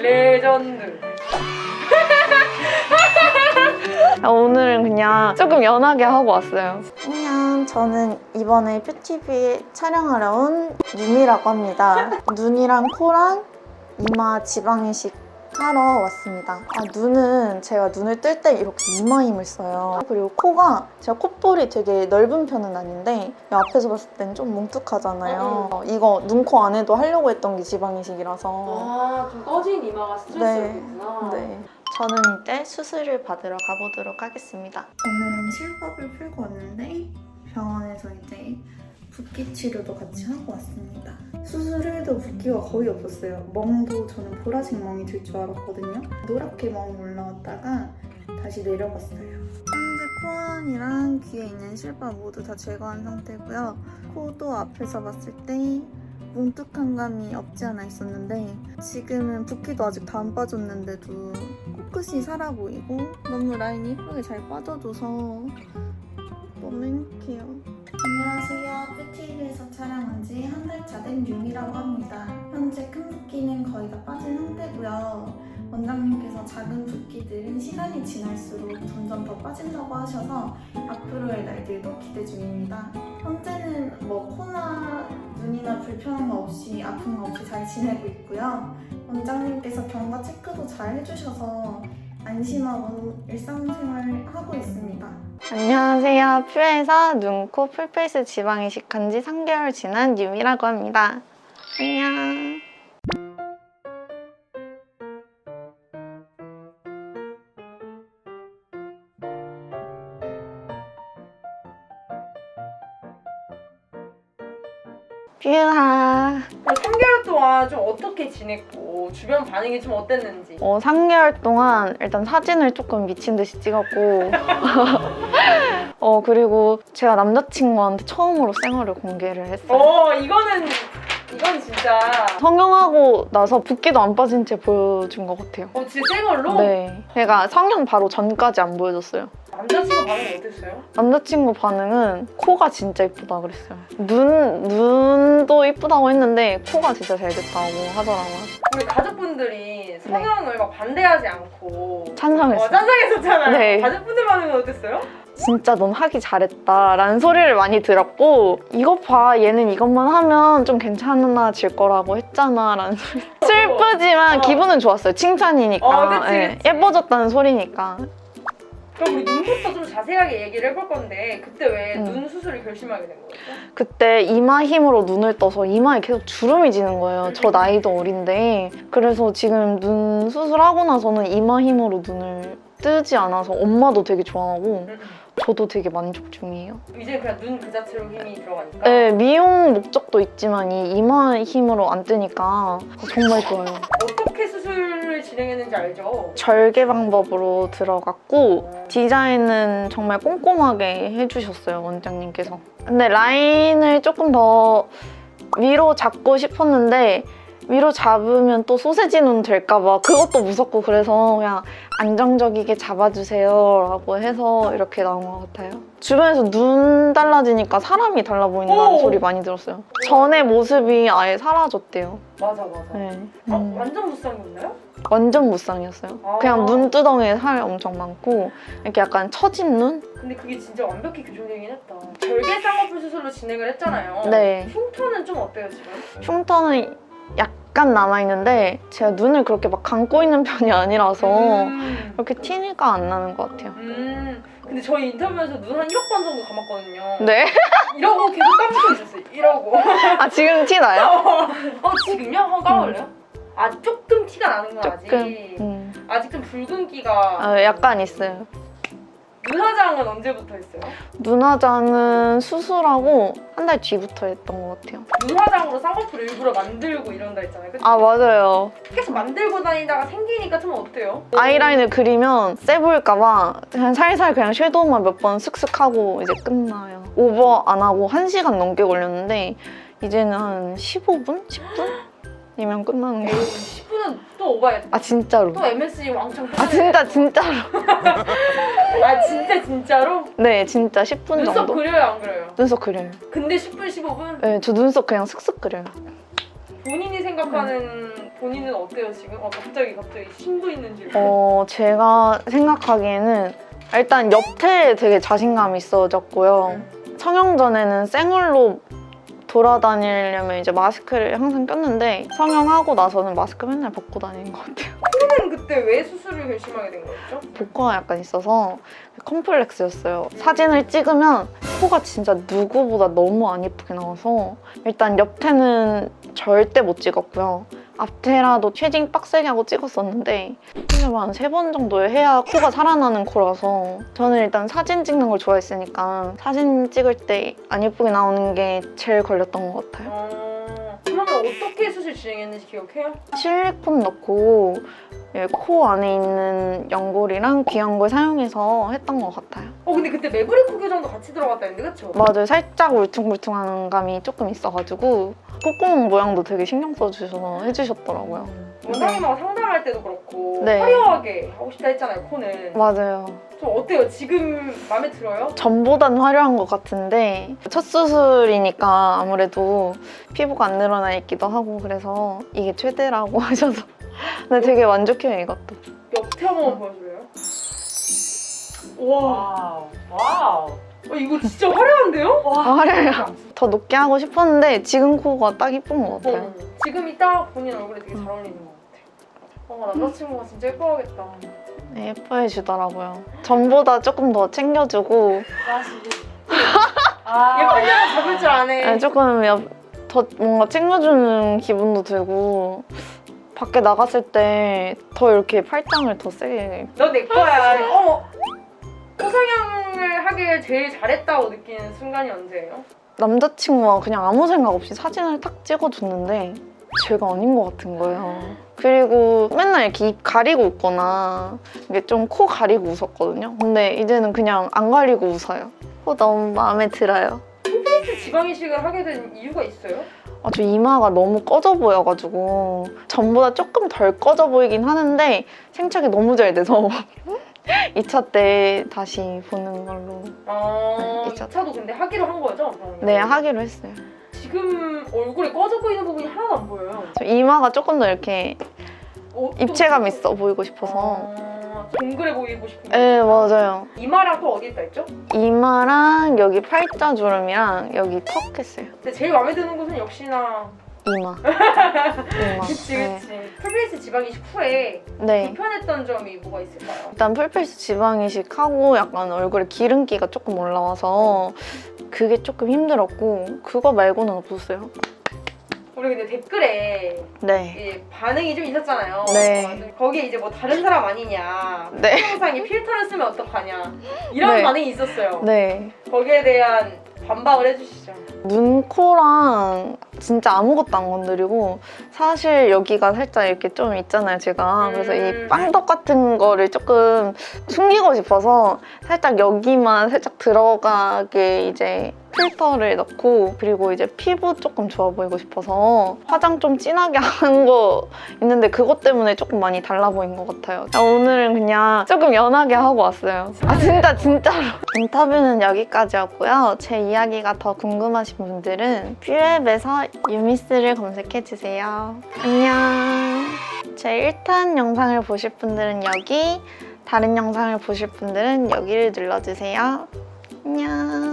레전드. 아, 오늘은 그냥 조금 연하게 하고 왔어요. 안녕, 저는 이번에 뷰티비 촬영하러 온 유미라고 합니다. 눈이랑 코랑 이마 지방 이식 하러 왔습니다. 아, 눈은 제가 눈을 뜰 때 이렇게 이마 힘을 써요. 그리고 코가 제가 콧볼이 되게 넓은 편은 아닌데 앞에서 봤을 땐 좀 뭉툭하잖아요. 어, 이거 눈, 코 안에도 하려고 했던 게 지방 이식이라서 아, 좀 꺼진 이마가 스트레스였구나. 네. 저는 이제 수술을 받으러 가보도록 하겠습니다. 오늘은 실밥을 풀고 왔는데 병원에서 이제 붓기 치료도 같이 하고 왔습니다. 수술을 해도 붓기가 거의 없었어요. 멍도 저는 보라색 멍이 들 줄 알았거든요. 노랗게 멍이 올라왔다가 다시 내려갔어요. 현재 코안이랑 귀에 있는 실밥 모두 다 제거한 상태고요. 코도 앞에서 봤을 때 뭉툭한 감이 없지 않아 있었는데 지금은 붓기도 아직 다 안 빠졌는데도 코끝이 살아 보이고 너무 라인이 예쁘게 잘 빠져줘서 너무 행복해요. 안녕하세요. 뷰티비에서 촬영한 지 한 달 차된 유미라고 합니다. 현재 큰 붓기는 거의 다 빠진 상태고요. 원장님께서 작은 붓기들은 시간이 지날수록 점점 더 빠진다고 하셔서 앞으로의 날들도 기대 중입니다. 현재는 뭐 코나 눈이나 불편한 거 없이 아픈 거 없이 잘 지내고 있고요. 원장님께서 경과 체크도 잘 해주셔서 안심하고 일상생활 하고 있습니다. 안녕하세요. 퓨에서 눈, 코, 풀페이스 지방 이식한 지 3개월 지난 유미라고 합니다. 안녕. 3개월 동안 좀 어떻게 지냈고 주변 반응이 좀 어땠는지. 어, 3개월 동안 일단 사진을 조금 미친 듯이 찍었고 어 그리고 제가 남자친구한테 처음으로 생얼을 공개를 했어요. 어, 이거는 이건 진짜 성형하고 나서 붓기도 안 빠진 채 보여준 것 같아요. 어, 진짜 새 걸로 네. 제가 성형 바로 전까지 안 보여줬어요. 남자친구 반응이 어땠어요? 남자친구 반응은 코가 진짜 이쁘다 그랬어요. 눈, 눈도 이쁘다고 했는데 코가 진짜 잘 됐다고 하더라고요. 우리 가족분들이 성형을 막 반대하지 않고 찬성했어요. 어, 짠상했었잖아요. 네. 가족분들 반응은 어땠어요? 진짜 넌 하기 잘했다라는 소리를 많이 들었고 이것 봐 얘는 이것만 하면 좀 괜찮아질 거라고 했잖아라는 소리 슬프지만 어. 기분은 좋았어요 칭찬이니까 어, 그치, 예, 그치. 예뻐졌다는 소리니까 그럼 우리 눈부터 좀 자세하게 얘기를 해볼 건데 그때 왜 음. 눈 수술을 결심하게 된 거예요? 그때 이마 힘으로 눈을 떠서 이마에 계속 주름이 지는 거예요 저 나이도 어린데 그래서 지금 눈 수술하고 나서는 이마 힘으로 눈을 뜨지 않아서 엄마도 되게 좋아하고 저도 되게 만족 중이에요 이제 그냥 눈 그 자체로 힘이 들어가니까 네, 미용 목적도 있지만 이 이마 힘으로 안 뜨니까 정말 좋아요. 어떻게 수술을 진행했는지 알죠? 절개 방법으로 들어갔고 디자인은 정말 꼼꼼하게 해주셨어요 원장님께서. 근데 라인을 조금 더 위로 잡고 싶었는데 위로 잡으면 또 소세지 눈 될까봐 그것도 무섭고 그래서 그냥 안정적이게 잡아주세요 라고 해서 이렇게 나온 것 같아요. 주변에서 눈 달라지니까 사람이 달라 보인다는 오! 소리 많이 들었어요. 전의 모습이 아예 사라졌대요. 맞아 맞아 네. 어? 음. 완전 무쌍이었나요? 완전 무쌍이었어요. 아. 그냥 눈두덩이에 살 엄청 많고 이렇게 약간 처진 눈? 근데 그게 진짜 완벽히 교정되긴 했다 절개 쌍꺼풀 수술로 진행을 했잖아요 네. 흉터는 좀 어때요 지금? 흉터는 약간 남아있는데 제가 눈을 그렇게 막 감고 있는 편이 아니라서 음. 그렇게 티가 안 나는 것 같아요. 음. 근데 저희 인터뷰에서 눈 한 1억 번 정도 감았거든요 네? 이러고 계속 감고 있었어요 이러고 아 지금 티 나요? 어 지금요? 한번 감아볼래요? 아 조금 티가 나는 건 조금. 아직 음. 아직 좀 붉은기가 아, 약간 있어요. 눈화장은 언제부터 했어요? 눈화장은 수술하고 한 달 뒤부터 했던 것 같아요. 눈화장으로 쌍꺼풀 일부러 만들고 이런다 했잖아요 그치? 아 맞아요. 계속 만들고 다니다가 생기니까 좀 어때요? 아이라인을 그리면 세 보일까봐 그냥 살살 그냥 섀도우만 몇 번 슥슥 하고 이제 끝나요. 오버 안 하고 1시간 넘게 걸렸는데 이제는 한 15분? 10분 이면 끝나는 거. 10분은 또 오바했다 아 진짜로. 또 MSG 왕창 아 진짜 진짜로. 아 진짜 진짜로? 네 진짜 10분 눈썹 정도. 그려요 안 그려요? 눈썹 그려요. 근데 10분 15분? 네, 저 눈썹 그냥 슥슥 그려요. 본인이 생각하는 본인은 어때요 지금? 어 갑자기 갑자기 심도 있는 질문. 어, 제가 생각하기에는 일단 옆태에 되게 자신감이 있어졌고요. 성형 전에는 생얼로 돌아다니려면 이제 마스크를 항상 꼈는데 성형하고 나서는 마스크 맨날 벗고 다니는 것 같아요. 코는 그때 왜 수술을 결심하게 된 거였죠? 복과가 약간 있어서 컴플렉스였어요. 사진을 찍으면 코가 진짜 누구보다 너무 안 예쁘게 나와서 일단 옆태는 절대 못 찍었고요. 앞태라도 쉐딩 빡세게 하고 찍었었는데 한세 번 정도 해야 코가 살아나는 코라서 저는 일단 사진 찍는 걸 좋아했으니까 사진 찍을 때 안 예쁘게 나오는 게 제일 걸렸던 것 같아요. 어... 그러면 어떻게 수술 진행했는지 기억해요? 실리콘 넣고 예, 코 안에 있는 연골이랑 귀연골 사용해서 했던 것 같아요. 어 근데 그때 매부리 코 교정도 같이 들어갔다 했는데 그쵸? 맞아요. 살짝 울퉁불퉁한 감이 조금 있어가지고 콧구멍 모양도 되게 신경 써주셔서 해주셨더라고요. 원장님하고 상담할 때도 그렇고 네. 화려하게 하고 싶다 했잖아요 코는 맞아요. 좀 어때요? 지금 마음에 들어요? 전보단 화려한 것 같은데 첫 수술이니까 아무래도 피부가 안 늘어나 있기도 하고 그래서 이게 최대라고 하셔서 근데 되게 만족해요 이것도. 옆태 한 번만 보여줄래요? 와 와우. 와우. 어, 이거 진짜 화려한데요? 아, 화려해요. 더 높게 하고 싶었는데 지금 코가 딱 이쁜 것 같아요. 어, 지금이 딱 본인 얼굴에 되게 잘 어울리는 것 같아요 어, 남자친구가 진짜 예뻐하겠다 네, 예뻐해 주더라고요. 전보다 조금 더 챙겨주고 아. 예쁜 여자 잡을 줄 아네 네, 조금 옆- 더 뭔가 챙겨주는 기분도 들고 밖에 나갔을 때 더 이렇게 팔짱을 더 세게 너 내 거야 어머 호성형을 하길 제일 잘했다고 느끼는 순간이 언제예요? 남자친구가 그냥 아무 생각 없이 사진을 딱 찍어줬는데 제가 아닌 것 같은 거예요. 그리고 맨날 이렇게 입 가리고 웃거나 이게 좀 코 가리고 웃었거든요. 근데 이제는 그냥 안 가리고 웃어요. 코 너무 마음에 들어요. 페이스 지방 이식을 하게 된 이유가 있어요? 아, 저 이마가 너무 꺼져 보여가지고 전보다 조금 덜 꺼져 보이긴 하는데 생착이 너무 잘 돼서 2차 때 다시 보는 걸로 아, 네, 있죠. 2차도 근데 하기로 한 거죠? 그러면? 네 하기로 했어요. 지금 얼굴에 꺼져 보이는 부분이 하나도 안 보여요. 저 이마가 조금 더 이렇게 어, 또- 입체감 있어 보이고 싶어서 아, 동그래 보이고 싶은 네 맞아요. 이마랑 또 어디 있다 했죠? 이마랑 여기 팔자 주름이랑 여기 턱 했어요. 근데 제일 마음에 드는 곳은 역시나 이마. 이마. 그치 네. 그치 풀베이스 지방 이식 후에 네. 불편했던 점이 뭐가 있을까요? 일단 풀페이스 지방 이식하고 약간 얼굴에 기름기가 조금 올라와서 그게 조금 힘들었고 그거 말고는 없었어요. 우리 근데 댓글에 네. 이제 반응이 좀 있었잖아요. 네. 어, 거기에 이제 뭐 다른 사람 아니냐, 네. 영상에 필터를 쓰면 어떡하냐 이런 네. 반응이 있었어요. 네. 거기에 대한 반박을 해주시죠. 눈, 코랑 진짜 아무것도 안 건드리고 사실 여기가 살짝 이렇게 좀 있잖아요, 제가. 그래서 이 음. 빵떡 같은 거를 조금 숨기고 싶어서 살짝 여기만 살짝 들어가게 이제 필터를 넣고 그리고 이제 피부 조금 좋아 보이고 싶어서 화장 좀 진하게 한 거 있는데 그것 때문에 조금 많이 달라 보인 것 같아요. 아, 오늘은 그냥 조금 연하게 하고 왔어요. 아 진짜 진짜로. 인터뷰는 여기까지 였고요. 제 이야기가 더 궁금하신 분들은 뷰앱에서 유미스를 검색해주세요. 안녕. 제 1탄 영상을 보실 분들은 여기, 다른 영상을 보실 분들은 여기를 눌러주세요. 안녕.